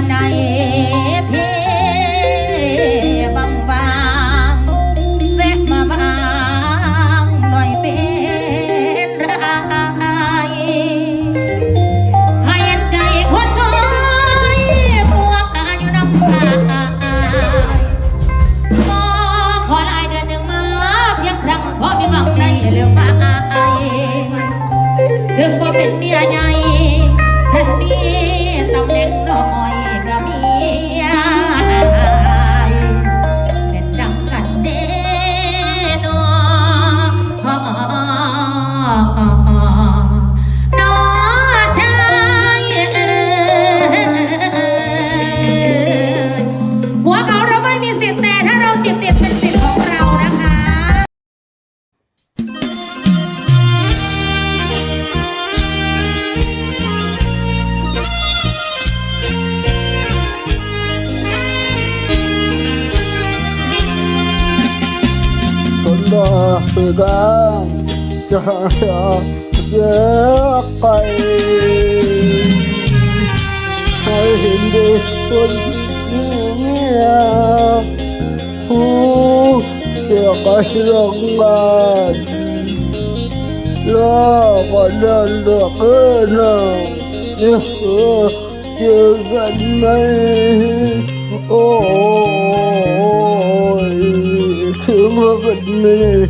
วันเพบังบางแวะมาบางหน่อยเป็นไรให้เห็นใจคนน้อยพวกอาอยู่น้ำตามอขอลายเดือนหนึ่งมาเพียงครั้งพอมีหวังในเรื่องมาถึงว่าเป็นเมียใหญ่ ฉันมีตำแหน่งน้อยก็มีเป็นดังกันเด้นอ صاحبك يا يا قلبي حبيبي والدنيا هو يا قشرقات لا قد لقينا يفنيه أوه mưa vật mê.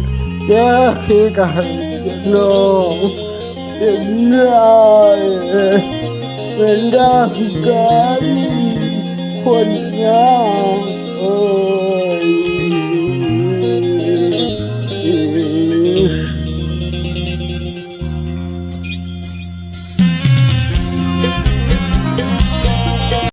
Giá khi cả nổ Đến lại Mình đang cắn Quần nhau Oh